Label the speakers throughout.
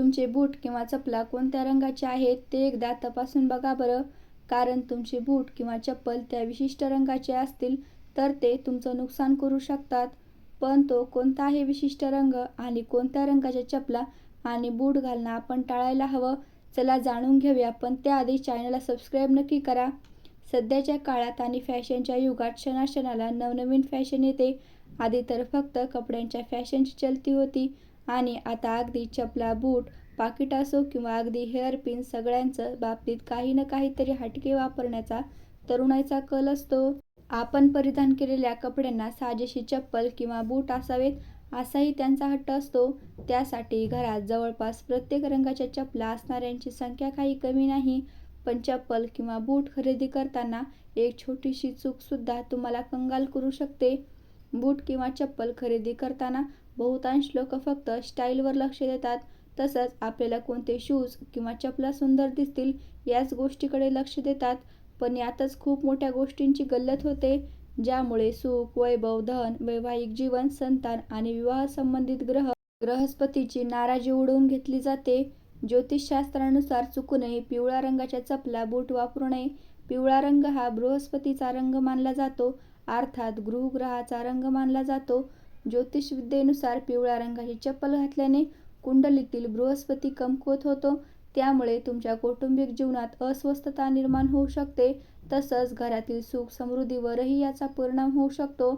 Speaker 1: तुमचे बूट किंवा चपला कोणत्या रंगाचे आहेत ते एकदा तपासून बघा बरं. कारण तुमचे बूट किंवा चप्पल त्या विशिष्ट रंगाचे असतील तर ते तुमचं नुकसान करू शकतात. पण तो कोणता आहे विशिष्ट रंग आणि कोणत्या रंगाच्या चपला आणि बूट घालणं आपण टाळायला हवं. चला जाणून घेऊया पण त्याआधी चॅनलला सबस्क्राईब नक्की करा. सध्याच्या काळात आणि फॅशनच्या युगात क्षणाक्षणाला नवनवीन फॅशन येते. आधी तर फक्त कपड्यांच्या फॅशनची चलती होती. आणि आता अगदी चपला बूट पाकिट असो किंवा अगदी हेअरपिन सगळ्यांचं बाबतीत काही ना काहीतरी हटके वापरण्याचा तरुणाईचा कल असतो. आपण परिधान केलेल्या कपड्यांना साजेशी चप्पल किंवा बूट असावेत असाही त्यांचा हट्ट असतो. त्यासाठी घरात जवळपास प्रत्येक रंगाच्या चपला असणाऱ्यांची संख्या काही कमी नाही पण चप्पल किंवा बूट खरेदी करताना एक छोटीशी चूकसुद्धा तुम्हाला कंगाल करू शकते. बूट किंवा चप्पल खरेदी करताना बहुतांश लोक फक्त स्टाईलवर लक्ष देतात. तसंच आपल्याला कोणते शूज किंवा चपला सुंदर दिसतील याच गोष्टीकडे लक्ष देतात. पण यातच खूप मोठ्या गोष्टींची गल्लत होते ज्यामुळे सुख वैभव धन वैवाहिक जीवन संतान आणि विवाह संबंधित ग्रह ग्रहस्पतीची नाराजी उडवून घेतली जाते. ज्योतिषशास्त्रानुसार चुकूनही पिवळ्या रंगाच्या चपला बूट वापरू नये. पिवळा रंग हा बृहस्पतीचा रंग मानला जातो. अर्थात गृहग्रहाचा रंग मानला जातो. ज्योतिषविद्येनुसार पिवळ्या रंगाची चप्पल घातल्याने कुंडलीतील बृहस्पती कमकुवत होतो. त्यामुळे तुमच्या कौटुंबिक जीवनात अस्वस्थता निर्माण होऊ शकते. तसंच घरातील सुख समृद्धीवरही याचा परिणाम होऊ शकतो.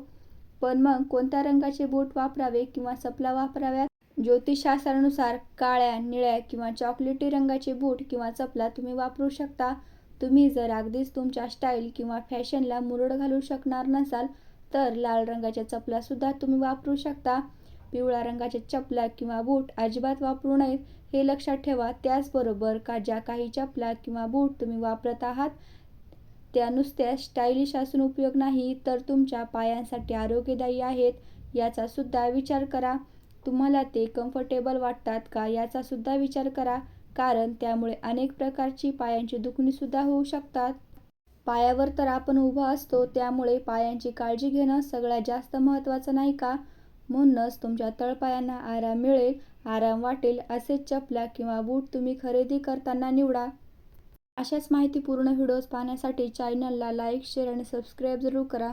Speaker 1: पण मग कोणत्या रंगाचे बोट वापरावे किंवा चपला वापराव्यात? ज्योतिषशास्त्रानुसार काळ्या निळ्या किंवा चॉकलेटी रंगाचे बूट किंवा चपला तुम्ही वापरू शकता. तुम्ही जर अगदीच तुमच्या स्टाईल किंवा फॅशनला मुरड घालू शकणार नसाल तर लाल रंगाच्या चपलासुद्धा तुम्ही वापरू शकता. पिवळ्या रंगाच्या चपला किंवा बूट अजिबात वापरू नयेत हे लक्षात ठेवा. त्याचबरोबर का ज्या काही चपला किंवा बूट तुम्ही वापरत आहात त्या नुसत्या स्टायलिश असून उपयोग नाही तर तुमच्या पायांसाठी आरोग्यदायी आहेत याचा सुद्धा विचार करा. तुम्हाला ते कम्फर्टेबल वाटतात का याचा सुद्धा विचार करा कारण त्यामुळे अनेक प्रकारची पायांची दुखणीसुद्धा होऊ शकतात. पायावर तर आपण उभा असतो त्यामुळे पायांची काळजी घेणं सगळ्यात जास्त महत्त्वाचं नाही का? म्हणूनच तुमच्या तळपायांना आराम मिळेल आराम वाटेल असे चपला किंवा बूट तुम्ही खरेदी करताना निवडा. अशाच माहितीपूर्ण व्हिडिओज पाहण्यासाठी चॅनलला लाईक शेअर आणि सबस्क्राईब जरूर करा.